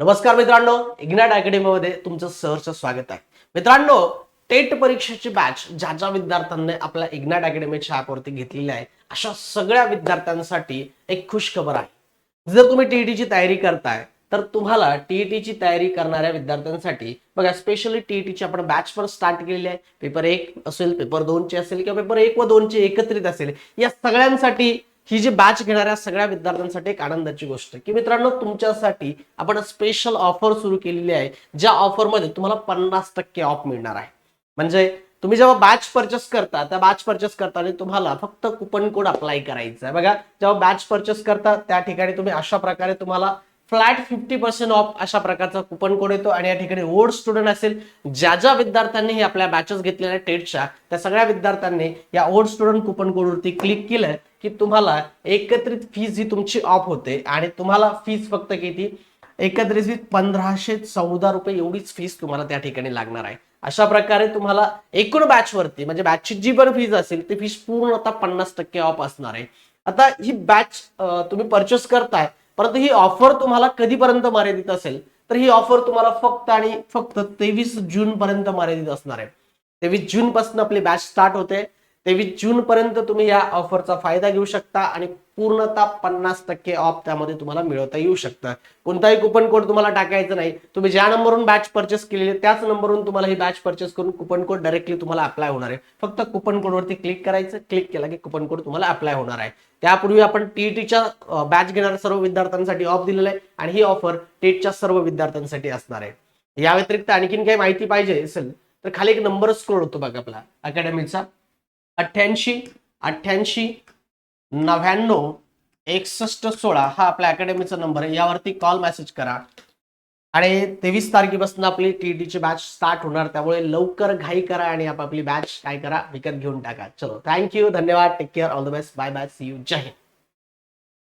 नमस्कार मित्रांनो इग्नॅट अकॅडमीमध्ये तुमचं सहर्ष स्वागत आहे. मित्रांनो टेट परीक्षेची बॅच ज्या ज्या विद्यार्थ्यांनी आपल्या इग्नॅट अकॅडमीच्या ॲपवरती घेतलेली आहे अशा सगळ्या विद्यार्थ्यांसाठी एक खुश खबर आहे. जर तुम्ही टीईटीची तयारी करताय तर तुम्हाला टीईटीची तयारी करणाऱ्या विद्यार्थ्यांसाठी बघा स्पेशली टीईटीची आपण बॅच पण स्टार्ट केलेली आहे. पेपर एक असेल पेपर दोनचे असेल किंवा पेपर एक व दोनचे एकत्रित असेल या सगळ्यांसाठी ही जी बॅच घेणाऱ्या सगळ्या विद्यार्थ्यांसाठी एक आनंदाची गोष्ट की मित्रांनो तुमच्यासाठी आपण स्पेशल ऑफर सुरू केलेली आहे ज्या ऑफरमध्ये तुम्हाला पन्नास टक्के ऑफ मिळणार आहे. म्हणजे तुम्ही जेव्हा बॅच परचेस करता त्या बॅच परचेस करताना तुम्हाला फक्त कुपन कोड अप्लाय करायचा आहे. बघा जेव्हा बॅच परचेस करता त्या ठिकाणी तुम्ही अशा प्रकारे तुम्हाला फ्लॅट फिफ्टी पर्सेंट ऑफ अशा प्रकारचा कुपन कोड येतो आणि या ठिकाणी ओल्ड स्टुडंट असेल ज्या ज्या विद्यार्थ्यांनी हे आपल्या बॅचेस घेतलेल्या टेटच्या त्या सगळ्या विद्यार्थ्यांनी या ओल्ड स्टुडंट कुपन कोडवरती क्लिक केलं की तुम्हाला एकत्रित फीज ही तुमची ऑफ होते आणि तुम्हाला फीज फक्त किती? एकत्रित पंधराशे चौदा रुपये एवढीच फीज तुम्हाला त्या ठिकाणी लागणार आहे. अशा प्रकारे तुम्हाला एकूण बॅच वरती म्हणजे बॅचची जी पण फीज असेल ती फीज पूर्णतः पन्नास टक्के ऑफ असणार आहे. आता ही बॅच तुम्ही परचेस करताय परंतु ही ऑफर तुम्हाला कधीपर्यंत मर्यादित असेल तर ही ऑफर तुम्हाला फक्त आणि फक्त तेवीस जून पर्यंत मर्यादित असणार आहे. तेवीस जून पासून आपली बॅच स्टार्ट होते. तेवीस जून पर्यंत तुम्ही या ऑफरचा फायदा घेऊ शकता आणि पूर्णतः पन्नास टक्के ऑफ त्यामध्ये तुम्हाला मिळवता येऊ शकतं. कोणताही कुपन कोड तुम्हाला टाकायचं नाही. तुम्ही ज्या नंबरवरून बॅच परचेस केलेली त्याच नंबरवरून तुम्हाला ही बॅच परचेस करून कुपन कोड डायरेक्टली तुम्हाला अप्लाय होणार आहे. फक्त कुपन कोडवरती क्लिक करायचं क्लिक केला की कुपन कोड तुम्हाला अप्लाय होणार आहे. त्यापूर्वी आपण टीईटीच्या बॅच घेणाऱ्या सर्व विद्यार्थ्यांसाठी ऑफ दिलेलं आहे आणि ही ऑफर टेटच्या सर्व विद्यार्थ्यांसाठी असणार आहे. या व्यतिरिक्त आणखीन काही माहिती पाहिजे असेल तर खाली एक नंबर स्क्रोल होतो बघा आपला अकॅडमीचा अठ्ठ्याऐंशी अठ्ठ्याऐंशी नव्याण्णव एकसष्ट सोळा हा आपल्या अकॅडमीचा नंबर आहे. यावरती कॉल मेसेज करा. आणि तेवीस तारखेपासून आपली टी टीईटीची बॅच स्टार्ट होणार. त्यामुळे लवकर घाई करा आणि आपापली बॅच काय करा? विकत घेऊन टाका. चलो थँक्यू धन्यवाद. Take care all the best bye bye see you Jai Hind.